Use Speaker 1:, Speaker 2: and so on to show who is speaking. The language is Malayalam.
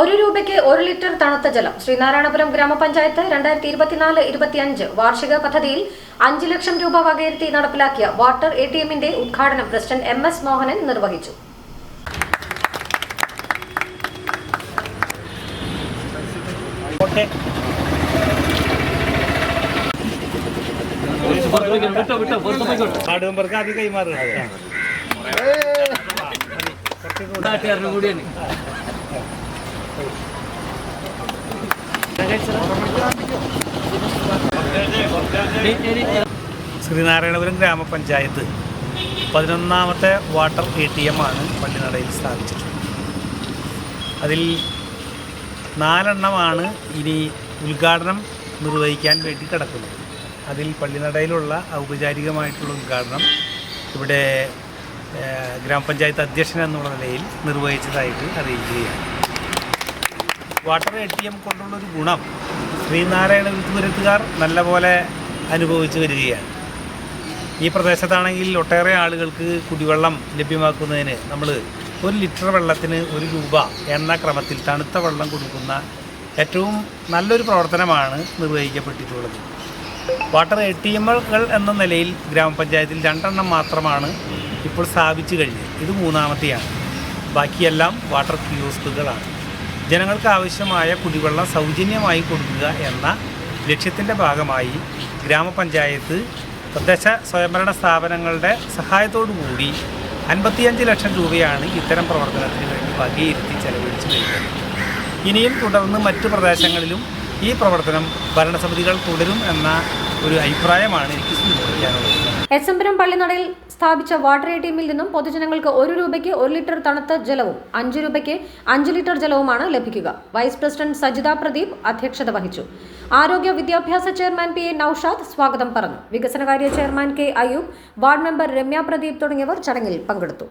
Speaker 1: ഒരു രൂപയ്ക്ക് ഒരു ലിറ്റർ തണുത്ത ജലം. ശ്രീനാരായണപുരം ഗ്രാമപഞ്ചായത്ത് രണ്ടായിരത്തി ഇരുപത്തിനാല് ഇരുപത്തിയഞ്ച് വാർഷിക പദ്ധതിയിൽ അഞ്ച് ലക്ഷം രൂപ വകയിരുത്തി നടപ്പിലാക്കിയ വാട്ടർ എ ടി എമ്മിന്റെ ഉദ്ഘാടനം പ്രസിഡന്റ് എം എസ് മോഹനൻ നിർവഹിച്ചു.
Speaker 2: കൈമാറുക ആദ്യം കൈമാറുക ശ്രീനാരായണപുരം ഗ്രാമപഞ്ചായത്ത് പതിനൊന്നാമത്തെ വാട്ടർ എ ടി എം ആണ് പള്ളിനടയിൽ സ്ഥാപിച്ചിട്ടുള്ളത്. അതിൽ നാലെണ്ണമാണ് ഇനി ഉദ്ഘാടനം നിർവഹിക്കാൻ വേണ്ടി കിടക്കുന്നത്. അതിൽ പള്ളിനടയിലുള്ള ഔപചാരികമായിട്ടുള്ള ഉദ്ഘാടനം ഇവിടെ ഗ്രാമപഞ്ചായത്ത് അധ്യക്ഷൻ എന്നുള്ള നിലയിൽ നിർവഹിച്ചതായിട്ട് അറിയിക്കുകയാണ്. വാട്ടർ എ ടി എം കൊണ്ടുള്ളൊരു ഗുണം ശ്രീനാരായണ ശ്രീനാരായണപുരത്തുകാർ നല്ലപോലെ അനുഭവിച്ചു വരികയാണ്. ഈ പ്രദേശത്താണെങ്കിൽ ഒട്ടേറെ ആളുകൾക്ക് കുടിവെള്ളം ലഭ്യമാക്കുന്നതിന് നമ്മൾ ഒരു ലിറ്റർ വെള്ളത്തിന് ഒരു രൂപ എന്ന ക്രമത്തിൽ തണുത്ത വെള്ളം കൊടുക്കുന്ന ഏറ്റവും നല്ലൊരു പ്രവർത്തനമാണ് നിർവഹിക്കപ്പെട്ടിട്ടുള്ളത്. വാട്ടർ എ ടി എമ്മുകൾ എന്ന നിലയിൽ ഗ്രാമപഞ്ചായത്തിൽ രണ്ടെണ്ണം മാത്രമാണ് ഇപ്പോൾ സ്ഥാപിച്ചു കഴിഞ്ഞത്. ഇത് മൂന്നാമത്തെയാണ്. ബാക്കിയെല്ലാം വാട്ടർ കിയോസ്കുകളാണ്. ജനങ്ങൾക്ക് ആവശ്യമായ കുടിവെള്ളം സൗജന്യമായി കൊടുക്കുക എന്ന ലക്ഷ്യത്തിന്റെ ഭാഗമായി ഗ്രാമപഞ്ചായത്ത് തദ്ദേശ സ്വയംഭരണ സ്ഥാപനങ്ങളുടെ സഹായത്തോടു കൂടി അൻപത്തിയഞ്ച് ലക്ഷം രൂപയാണ് ഇത്തരം പ്രവർത്തനത്തിന് വേണ്ടി വകയിരുത്തി ചെലവഴിച്ചു കഴിഞ്ഞത് ഇനിയും തുടർന്ന് മറ്റു പ്രദേശങ്ങളിലും ഈ പ്രവർത്തനം ഭരണസമിതികൾ തുടരും എന്ന ഒരു അഭിപ്രായമാണ് എനിക്ക് സൂചിപ്പിക്കാനുള്ളത്.
Speaker 1: എസ് എം പള്ളിനടയിൽ സ്ഥാപിച്ച വാട്ടർ എ ടി നിന്നും പൊതുജനങ്ങൾക്ക് ഒരു രൂപയ്ക്ക് ഒരു ലിറ്റർ തണുത്ത ജലവും അഞ്ച് രൂപയ്ക്ക് അഞ്ച് ലിറ്റർ ജലവുമാണ് ലഭിക്കുക. വൈസ് പ്രസിഡന്റ് സജിത പ്രദീപ് അധ്യക്ഷത വഹിച്ചു. ആരോഗ്യ വിദ്യാഭ്യാസ ചെയർമാൻ പി എ നൌഷാദ് സ്വാഗതം പറഞ്ഞു. വികസനകാര്യ chairman K Ayub ward member Ramya Pradeep തുടങ്ങിയവർ ചടങ്ങിൽ പങ്കെടുത്തു.